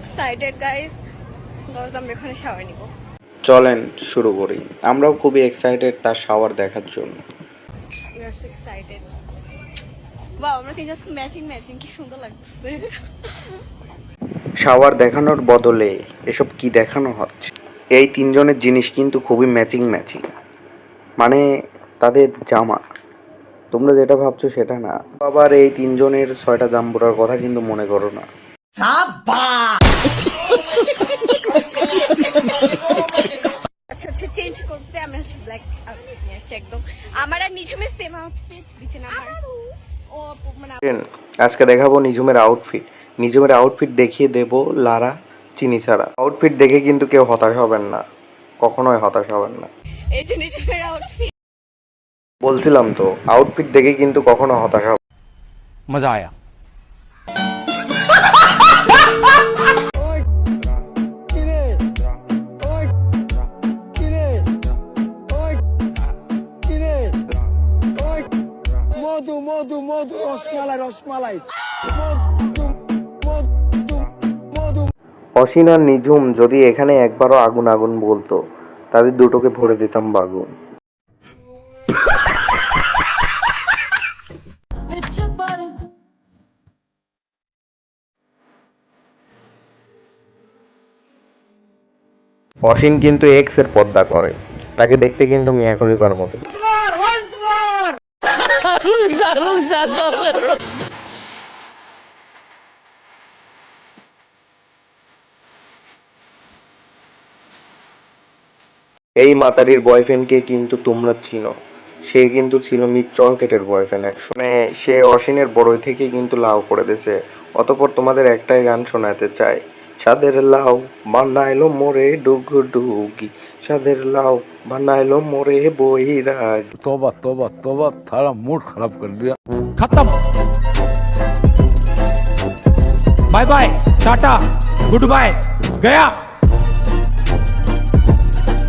Excited guys because আমরা এখানে shower নিব চলেন শুরু করি। আমরাও খুবই এক্সাইটেড তার শাওয়ার দেখার জন্য। We are so excited wow আমরা তিনজন ম্যাচিং ম্যাচিং কি সুন্দর লাগছে। শাওয়ার দেখানোর বদলে এসব কি দেখানো হচ্ছে? এই তিনজনের জিনিস কিন্তু খুবই ম্যাচিং ম্যাচিং মানে তাদের জামা। তোমরা যেটা ভাবছ সেটা না। আবার এই তিনজনের ছয়টা জাম্বুরার কথা কিন্তু মনে করো না। আচ্ছা আজকে দেখাবো নিঝুমের আউটফিট নিঝুমের আউটফিট দেখিয়ে দেব লারা চিনি ছাড়া। আউটফিট দেখে কিন্তু কেউ হতাশ হবেন না। কখনোই হতাশ হবেন না। বলছিলাম তো আউটফিট দেখে কিন্তু কখনো হতাশ হবে মজা আয়া। মধু মধু মধু, রসমালাই রসমালাই। অসীন আর নিঝুম যদি এখানে একবারও আগুন আগুন বলতো, তাদের দুটোকে ভরে দিতাম বাগুন। অসীন কিন্তু এক্সের পর্দা করে। তাকে দেখতে কিন্তু মিয়া খলিফার মতো এই মাতারির বয়ফ্রেন্ডকে কিন্তু তোমরা চিনো। সে কিন্তু ছিল মিক চরকেটের বয়ফ্রেন্ড একসময় সে অসীনের বড়ই থেকে কিন্তু লাভ করে দিয়েছে। অতপর তোমাদের একটাই গান শোনাতে চাই। সাদের লাউ বানাইলো মোরে ডুগু ডুগি। সাদের লাউ বানাইলো মোরে বৈরাগ। তোবা তোবা তোবা তারা মুড খারাপ করে দিয়া। খতম। Bye bye tata goodbye Gaya.